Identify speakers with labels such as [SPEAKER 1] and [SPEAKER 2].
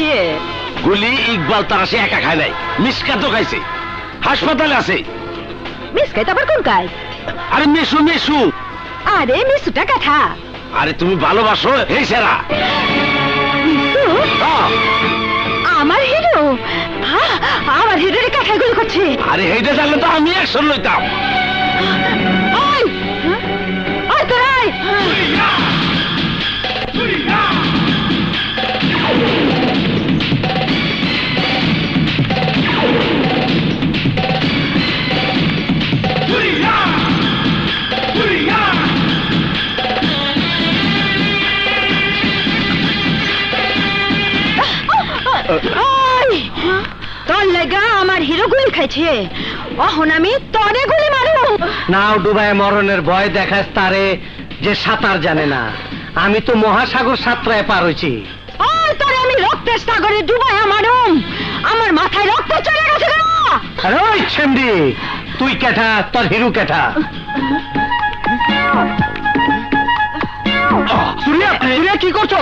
[SPEAKER 1] খাইছে
[SPEAKER 2] গুলি ইকবাল তারা সে একা খায় নাই। মিসকাত খাইছে। হাসপাতালে আছে।
[SPEAKER 1] মিস খাইতে আবার কোন কাজ?
[SPEAKER 2] আরে মেশু মেশু
[SPEAKER 1] আরে মিসুটা কথা।
[SPEAKER 2] আরে তুমি ভালোবাসো? এই সেরা।
[SPEAKER 1] মিসু?
[SPEAKER 2] হ্যাঁ।
[SPEAKER 1] আমার হিরো? আমার হিরোরে কাঠায় গুলি করছে।
[SPEAKER 2] আরে এইটা জানলে তো আমি অ্যাকশন লইতাম।
[SPEAKER 1] তোর লেগা আমার হিরো গুলি খাইছে। অহন আমি তরে গুলি মারু।
[SPEAKER 3] নাও ডুবায় মরণের ভয় দেখাস তারে যে সাঁতার জানে না। আমি তো মহাসাগর সাঁতরায় পার হয়েছি
[SPEAKER 1] তোরে আমি রক্তের সাগরে ডুবাই মারুম। আমার মাথায় রক্ত চলে গেছে
[SPEAKER 3] আরে ওই ছেমডি তুই কেঠা তোর হিরু কেঠা? সুরিয়া সুরিয়া কি করছ?